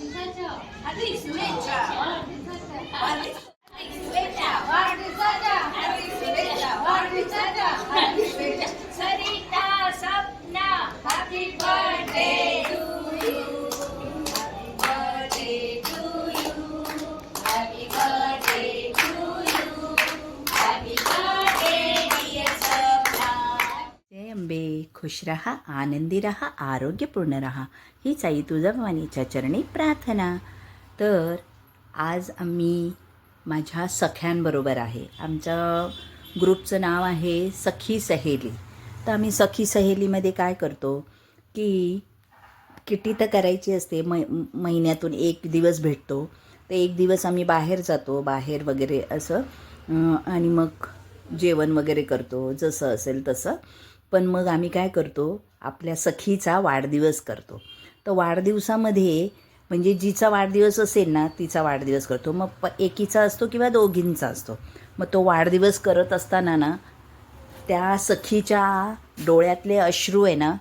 你撒娇，还得你撒娇，你撒娇，जय अंबे खुश रहा आनंदी रहा आरोग्यपूर्ण रहा हीच आई तुळजाभवानीच्या चरणी प्रार्थना. तर आज आम्ही माझ्या सख्यांबरोबर आहे. आमचं ग्रुपचं नाव आहे सखी सहेली. तर आम्ही सखी सहेलीमध्ये काय करतो की किटी तर करायची असते. मै महिन्यातून एक दिवस भेटतो. तर एक दिवस आम्ही बाहेर जातो बाहेर वगैरे असं. आणि मग जेवण वगैरे करतो जसं असेल तसं. पण मग आम्ही काय करतो? आपल्या सखीचा वाढदिवस करतो. तर वाढदिवसामध्ये म्हणजे जिचा वाढदिवस असेल ना तिचा वाढदिवस करतो. मग प एकीचा असतो किंवा दोघींचा असतो. मग तो वाढदिवस करत असताना ना त्या सखीच्या डोळ्यातले अश्रू आहे ना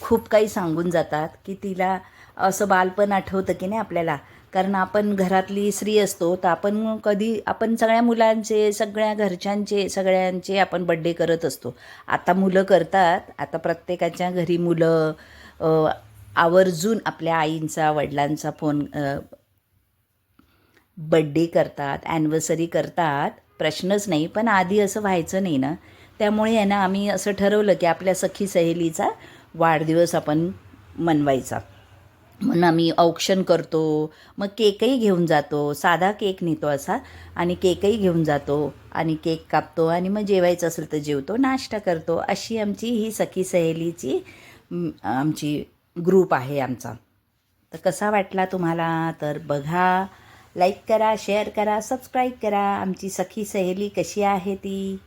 खूप काही सांगून जातात की तिला असं बालपण आठवतं की नाही आपल्याला. कारण आपण घरातली स्त्री असतो तर आपण कधी आपण सगळ्या मुलांचे सगळ्या घरच्यांचे सगळ्यांचे आपण बड्डे करत असतो. आता मुलं करतात आता प्रत्येकाच्या घरी मुलं आवर्जून आपल्या आईंचा वडिलांचा फोन बड्डे करतात ॲनिव्हर्सरी करतात प्रश्नच नाही पण आधी असं व्हायचं नाही ना. त्यामुळे आहे ना आम्ही असं ठरवलं की आपल्या सखी सहेलीचा वाढदिवस आपण मनवायचा. म्हणून आम्ही औक्षण करतो. मग केकही घेऊन जातो. साधा केक नेतो असा. आणि केकही घेऊन जातो. आणि केक कापतो. आणि मग जेवायचं असेल तर जेवतो. नाश्ता करतो. अशी आमची ही सखी सहेलीची आमची ग्रुप आहे आमचा. तर कसा वाटला तुम्हाला? तर बघा. लाईक करा शेअर करा सबस्क्राईब करा. आमची सखी सहेली कशी आहे ती?